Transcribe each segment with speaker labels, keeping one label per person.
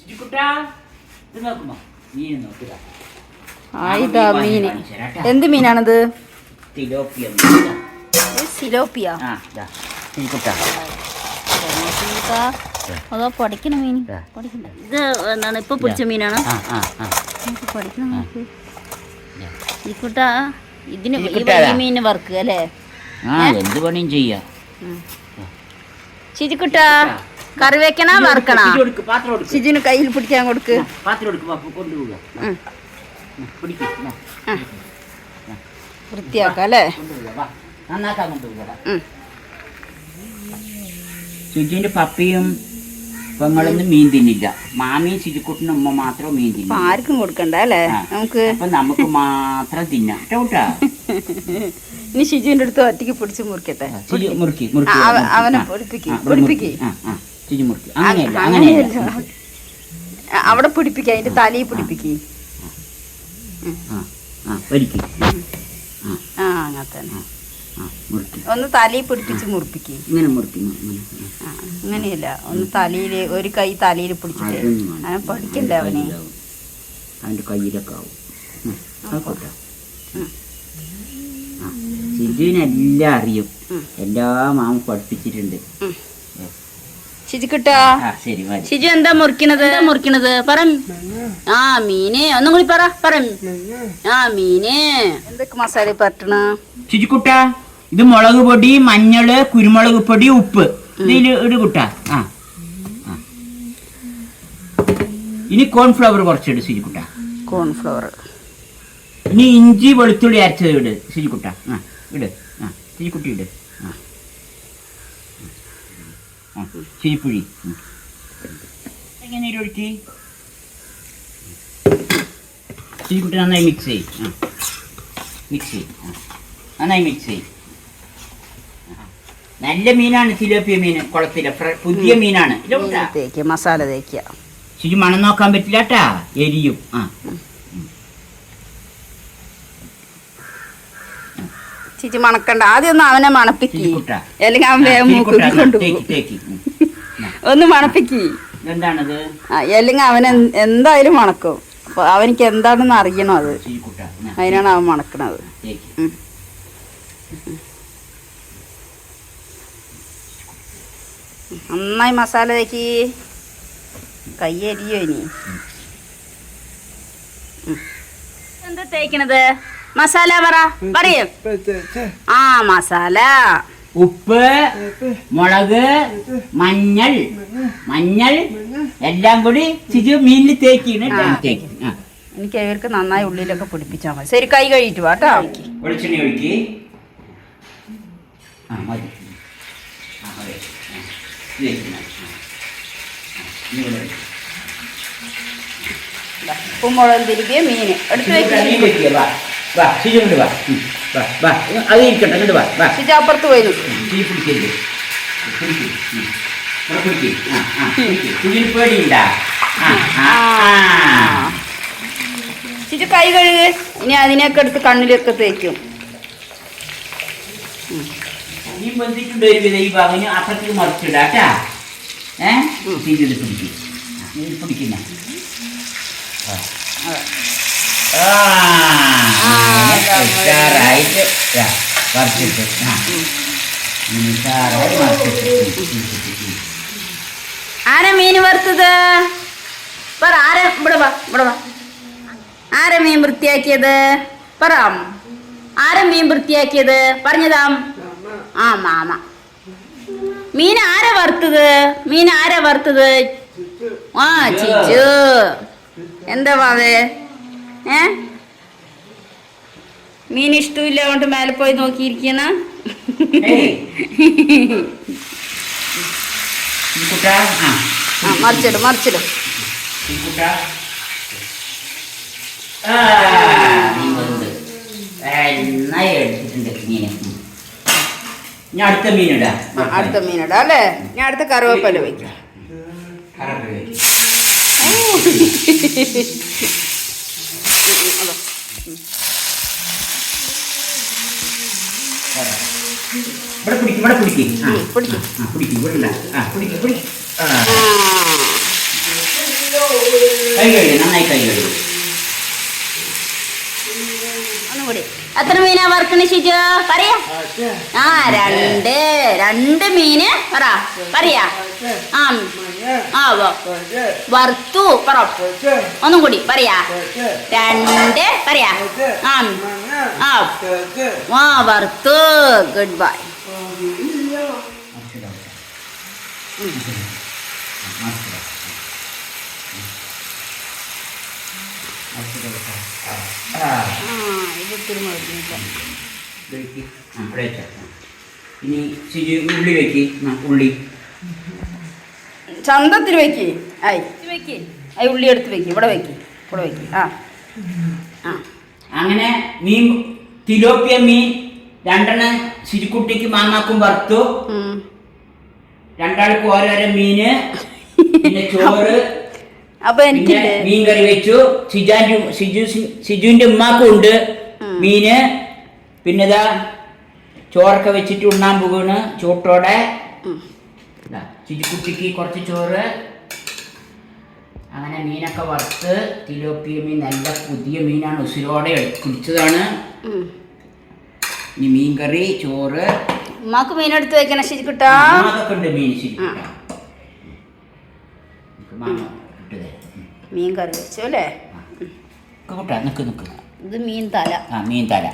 Speaker 1: ചിരിക്കുട്ടാ. ഇത് മീൻ നോക്കുക.
Speaker 2: എന്ത് മീനാണത്?
Speaker 1: തിലോപ്പിയ
Speaker 2: സിലോപ്പിയ? അതോ പഠിക്കണ മീൻ?
Speaker 1: ഇതാ.
Speaker 2: പഠിക്കണ്ട ഇത് എന്താണ്? ഇപ്പൊ പിടിച്ച മീനാണ്? പഠിക്കണം. ഇതിന് ഈ മീനിന് വറുക്കുക അല്ലേ?
Speaker 1: എന്ത് പണിയും ചെയ്യാം.
Speaker 2: ചിരിക്കുട്ട. കറി വെക്കണ വറുക്കണ? ചിജിന് കയ്യിൽ പിടിക്കാൻ കൊടുക്ക്. വൃത്തിയാക്കാം അല്ലേ? ഉം.
Speaker 1: സുജിന്റെ പെങ്ങളൊന്നും മീൻ തിന്നില്ല. മാമിയും ശുചിക്കുട്ടിനും ഉമ്മ മാത്രം മീൻ
Speaker 2: തിന്നില്ല.
Speaker 1: തിന്നും
Speaker 2: ആർക്കും കൊടുക്കണ്ട അല്ലേ? നമുക്ക്
Speaker 1: അപ്പൊ നമുക്ക് മാത്രം തിന്നാം. കേട്ടാ
Speaker 2: ഇനി ഷിജുവിന്റെ അടുത്ത് ഒറ്റയ്ക്ക് പിടിച്ച് മുറിക്കട്ടെ?
Speaker 1: മുറുക്കി.
Speaker 2: അവനെ പൊടിപ്പിക്കും പൊടിപ്പിക്ക്.
Speaker 1: ശുചി മുറുക്കി അങ്ങനെയല്ല
Speaker 2: അങ്ങനെയല്ല. അവിടെ പിടിപ്പിക്കുക അതിന്റെ തലയിൽ
Speaker 1: പിടിപ്പിക്കുക
Speaker 2: ഒന്ന് തലയിൽ പിടിപ്പിച്ച് മുറിപ്പിക്ക്.
Speaker 1: ഇങ്ങനെ മുറുക്കി.
Speaker 2: അങ്ങനെയല്ല. ഒന്ന് തലയിൽ ഒരു കൈ തലയിൽ പിടിച്ചിട്ട് അങ്ങനെ പഠിക്കണ്ടേ അവനെ.
Speaker 1: അവന്റെ കയ്യിലൊക്കെ ആവും. സിജുവിനെല്ലാം അറിയും.
Speaker 2: എല്ലാം
Speaker 1: എല്ലാ മാമ പഠിപ്പിച്ചിട്ടുണ്ട്.
Speaker 2: ഷിജു എന്താ മുറിക്കണത്? എന്താ മുറിക്കണത്? പറ. ആ മീനെ. ഒന്നും കൂടി പറ പറ. ആ മീനെ. എന്തൊക്കെ മസാല പറ്റണ?
Speaker 1: ചിജിക്കുട്ട ഇത് മുളക് പൊടി മഞ്ഞൾ കുരുമുളക് പൊടി ഉപ്പ്. ഇതിൽ ഇട് കുട്ട. ആ. ഇനി കോൺഫ്ലവർ കുറച്ചിട് ശുചിക്കുട്ട
Speaker 2: കോൺഫ്ലവർ
Speaker 1: ഇനി ഇഞ്ചി വെളുത്തുള്ളി അരച്ചത് ഇട് ശുചിക്കുട്ട ആ ഇട് ആ ശുചിക്കുട്ടി ഇട് ആ. ഉം. എങ്ങനെ ഒഴുക്കി? ശുചിക്കുട്ടി നന്നായി മിക്സ് ചെയ്യും. മിക്സ് ചെയ്യും. നന്നായി മിക്സ് ചെയ്യും. നല്ല മീനാണ് തിലോപ്പിയ മീൻ കുളത്തിലെ. പുതിയ മീനാണ്.
Speaker 2: മസാല തേക്കുക
Speaker 1: ശരി മണം നോക്കാൻ പറ്റില്ല കേട്ടാ എരിയും. ആ.
Speaker 2: ചിച്ചി മണക്കണ്ട. ആദ്യം ഒന്ന് അവനെ മണപ്പിക്കി. അല്ലെങ്കിൽ അവൻ വേഗം മൂക്കി കൊണ്ടുപോകും ഒന്ന് മണപ്പിക്കി. അല്ലെങ്കിൽ അവൻ എന്തായാലും മണക്കും. അപ്പൊ അവനിക്ക് എന്താണെന്ന് അറിയണം അത്. അതിനാണ് അവൻ മണക്കണത്. നന്നായി മസാല തേക്കി. കയ്യരിയോ ഇനി? എന്താ തേക്കണത്? മസാല പറ പറയൂ. ആ മസാല.
Speaker 1: ഉപ്പ് മുളക് മഞ്ഞൾ മഞ്ഞൾ എല്ലാം കൂടി ചിരി മീനിൽ തേക്കിന്.
Speaker 2: എനിക്ക് അവർക്ക് നന്നായി ഉള്ളിലൊക്കെ പിടിപ്പിച്ചാൽ മതി. ശരി കൈ കഴിയിട്ട് വാട്ടോ
Speaker 1: വെളിച്ചെണ്ണ ഒഴുക്കി. ആ മതി.
Speaker 2: ഉപ്പും മുളകും തിരികെ മീൻ എടുത്ത് വെക്കാം.
Speaker 1: വാ ശുചി വാ. വാ വാ. അത് ഇരിക്കട്ടെ ഇങ്ങോട്ട് വാ വാ.
Speaker 2: ശുചി അപ്പുറത്ത് പോയി
Speaker 1: പിടിക്കല്ലേ പിടിക്കരുത്. ആ
Speaker 2: കൈ കഴുക്. ഇനി അതിനെയൊക്കെ എടുത്ത് കണ്ണിലൊക്കെ തേക്കും.
Speaker 1: നീ ബന്ധിട്ടുണ്ട് ഒരു വിധ ഈ ഭാഗം. ഇനി അപ്പുറത്തേക്ക് മറിച്ചിടാട്ടാ ഏഹ് പിടിക്കും. പിടിക്കുന്ന ആ, ഉഷാറായിട്ട് വറുത്തിട്ട് ഉഷാറായി വറുത്തിട്ട്.
Speaker 2: ആരാ മീൻ വറുത്തത്? പറ ആരാ? ഇവിടെ വാ ഇവിടെ വാ. ആരാ മീൻ വൃത്തിയാക്കിയത്? പറ. ആരെ മീൻ വൃത്തിയാക്കിയത്? പറഞ്ഞതാം. ആ മാമ. മീൻ ആരാ വറുത്തത്? മീൻ ആരാ വറുത്തത്? ആ ചിച്ചു. എന്താ വാവേ? ഏ? മീൻ ഇഷ്ടമില്ല കൊണ്ട് മേലെ പോയി നോക്കിയിരിക്കണ. മറിച്ചിടും മറിച്ചിടും.
Speaker 1: അടുത്ത മീനിടാ
Speaker 2: അടുത്ത മീനിടാം അല്ലേ? ഞാൻ അടുത്ത കറിവേപ്പില വയ്ക്കാം
Speaker 1: വെക്ക്. ഇവിടെ പിടിക്കും പിടിക്കും
Speaker 2: പിടിക്ക്.
Speaker 1: ഇവിടെ ഇല്ല. ആ പിടിക്കും പിടിക്കും കൈ കഴുകി നന്നായി കൈ കഴിയും
Speaker 2: ഒന്നുകൂടി എത്ര മീനാ വറുക്കണ ഷിജു? പറയാ. ആ രണ്ട് രണ്ട് മീന് പറ പറയാ. ആ ആ വറുത്തു പറ. ഒന്നും കൂടി പറയാ. രണ്ട് പറയാ. ആ ആ വറുത്തു. ഗുഡ് ബൈ
Speaker 1: ആ. ഇനി ഉള്ളി വെക്ക് ഉള്ളി
Speaker 2: ചന്തത്തിൽ വെക്ക് ആയി വെക്ക് ആയി ഉള്ളി എടുത്ത് വെക്ക് ഇവിടെ വെക്ക് ഇവിടെ വെക്ക് ആ ആ
Speaker 1: അങ്ങനെ മീൻ തിലോപ്പിയ മീൻ രണ്ടെണ്ണം ശിരിക്കുട്ടിക്ക് മാങ്ങാക്കും വറുത്തു. രണ്ടാൾക്ക് ഓരോരോ മീന് പിന്നെ ചോറ്
Speaker 2: അപ്പൊ
Speaker 1: മീൻ കറി വെച്ചു. സിജാന്റെ സിജു സിജുവിന്റെ ഉമ്മാക്കും ഉണ്ട്. മീന്. പിന്നെ ഇതാ ചോറൊക്കെ വെച്ചിട്ട് ഉണ്ണാൻ പോകണ് ചൂട്ടോടെ. ചിരിക്കുട്ടിക്ക് കുറച്ച് ചോറ്. അങ്ങനെ മീനൊക്കെ വറുത്ത്. തിലോപ്പിയ മീൻ നല്ല പുതിയ മീനാണ്. ഉസിരോടെ
Speaker 2: ഉം.
Speaker 1: ഇനി മീൻകറി ചോറ്.
Speaker 2: ഉമ്മാക്ക് മീനെടുത്ത് വെക്കണ ശരിക്കുട്ടാ.
Speaker 1: അതൊക്കെ ഉണ്ട് മീൻ.
Speaker 2: മീൻ കറി വെച്ചു അല്ലേ?
Speaker 1: കൂട്ടാ നിക്ക് നിക്ക്.
Speaker 2: ഇത് മീൻ തല.
Speaker 1: ആ മീൻ തല.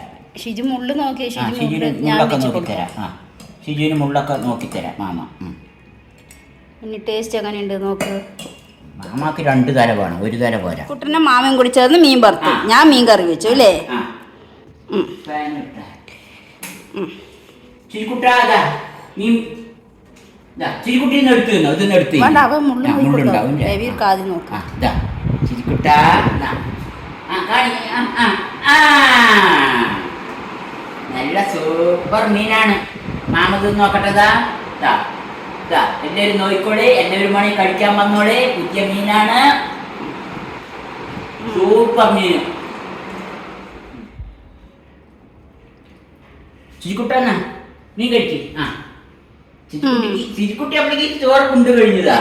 Speaker 2: ഷിജു മുള്ളു നോക്കിയ
Speaker 1: ആ
Speaker 2: ഷിജു
Speaker 1: ഷിജുവിന്
Speaker 2: ഞാൻ
Speaker 1: മുള്ളൊക്കെ
Speaker 2: വെച്ച്
Speaker 1: നോക്കിത്തരാം.
Speaker 2: കൊടുക്കാം.
Speaker 1: ആ ഷിജുവിന് മുള്ളൊക്കെ നോക്കിത്തരാം മാമ. ഉം.
Speaker 2: ഇനി ടേസ്റ്റ് എങ്ങനെയുണ്ട് നോക്ക്.
Speaker 1: മാമാക്ക് രണ്ട് തല വേണം ഒരു തല പോരാ.
Speaker 2: കുട്ടനെ മാമൻ കൂടി ചേർന്ന് മീൻ വറുത്തു. ഞാൻ മീൻ കറി വെച്ചു അല്ലേ?
Speaker 1: ആ.
Speaker 2: ഉം.
Speaker 1: നീ എടുത്തു തന്നോ? ഇതൊന്ന് എടുത്ത് മുള്ളുണ്ടാവും ചിരിക്കുട്ടാ നല്ല സൂപ്പർ മീനാണ്. മാമത് നോക്കട്ടതാ എല്ലാവരും നോക്കിക്കോളെ. ഒരു മണി കഴിക്കാൻ വന്നോളെ. പുതിയ മീനാണ്. സൂപ്പർ മീൻ. ചിരിക്കുട്ടാ നീ കഴിക്ക്. ആ. ചിരിക്കുട്ടി അപ്പഴേക്ക് ചോറ് കുണ്ട് കഴിഞ്ഞതാ.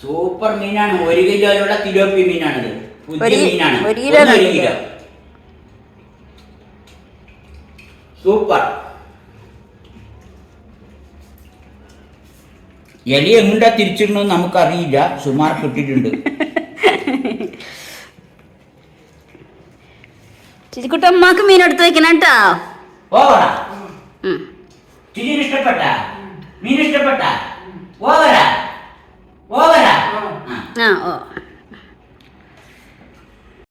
Speaker 1: സൂപ്പർ മീനാണ്. ഒരു കിലോയിലുള്ള തിലോപ്പി മീനാണിത് പുതിയ മീനാണ്.
Speaker 2: ഒരു കിലോ
Speaker 1: ഒരു കിലോ. സൂപ്പർ. എലി എങ്ങോട്ടാ തിരിച്ചിടണമെന്ന് നമുക്കറിയില്ല. സുമാർ കിട്ടിയിട്ടുണ്ട്.
Speaker 2: ചിരിക്കുട്ട അമ്മയ്ക്ക് മീൻ എടുത്ത് വെക്കണം കേട്ടോ
Speaker 1: ഓവറാ
Speaker 2: ഉം.
Speaker 1: ചിരിന് ഇഷ്ടപ്പെട്ട മീൻ ഇഷ്ടപ്പെട്ട